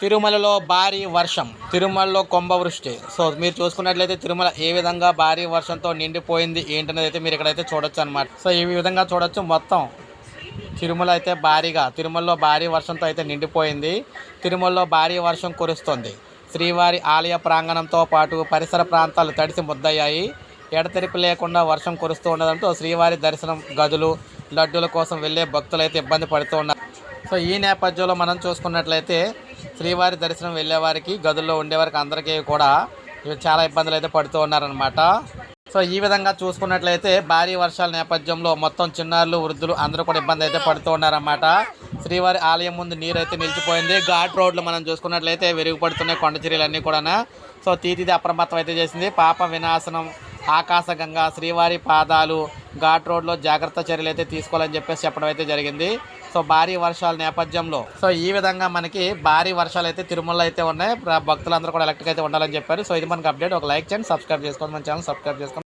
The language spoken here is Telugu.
తిరుమలలో భారీ వర్షం తిరుమలలో కుంభవృష్టి సో మీరు చూసుకున్నట్లయితే తిరుమల ఏ విధంగా భారీ వర్షంతో నిండిపోయింది ఏంటనేది అయితే మీరు ఇక్కడైతే చూడొచ్చు అనమాట సో ఈ విధంగా చూడొచ్చు. మొత్తం తిరుమల అయితే భారీగా తిరుమలలో భారీ వర్షంతో అయితే నిండిపోయింది. తిరుమలలో భారీ వర్షం కురుస్తుంది. శ్రీవారి ఆలయ ప్రాంగణంతో పాటు పరిసర ప్రాంతాలు తడిసి ముద్దయ్యాయి. ఎడతెరిపి లేకుండా వర్షం కురుస్తూ ఉండడంతో శ్రీవారి దర్శనం గదులు లడ్డుల కోసం వెళ్ళే భక్తులు అయితే ఇబ్బంది పడుతూ ఉన్నారు. సో ఈ నేపథ్యంలో మనం చూసుకున్నట్లయితే శ్రీవారి దర్శనం వెళ్ళేవారికి గదుల్లో ఉండేవారికి అందరికీ కూడా చాలా ఇబ్బందులు అయితే పడుతూ ఉన్నారనమాట సో ఈ విధంగా చూసుకున్నట్లయితే భారీ వర్షాల నేపథ్యంలో మొత్తం చిన్నారులు వృద్ధులు అందరూ కూడా ఇబ్బంది అయితే పడుతూ ఉన్నారన్నమాట. శ్రీవారి ఆలయం ముందు నీరు అయితే నిలిచిపోయింది. ఘాట్ రోడ్లు మనం చూసుకున్నట్లయితే విరిగిపడుతున్నాయి కొండ చర్యలన్నీ కూడా సో తీతిది అప్రమత్తం అయితే చేసింది. పాప వినాశనం ఆకాశగంగా శ్రీవారి పాదాలు ఘాట్ రోడ్లో జాగ్రత్త చర్యలు అయితే తీసుకోవాలని చెప్పేసి చెప్పడం అయితే జరిగింది. సో భారీ వర్షాల నేపథ్యంలో. సో ఈ విధంగా మనకి భారీ వర్షాలు అయితే తిరుమలలో అయితే ఉన్నాయి. భక్తులందరూ కూడా ఎలక్ట్రిక్ అయితే ఉండాలని చెప్పారు. సో ఇది మనకు అప్డేట్. ఒక లైక్ చేయండి సబ్స్క్రైబ్ చేసుకోండి. మన ఛానల్ సబ్స్క్రైబ్ చేసుకోండి.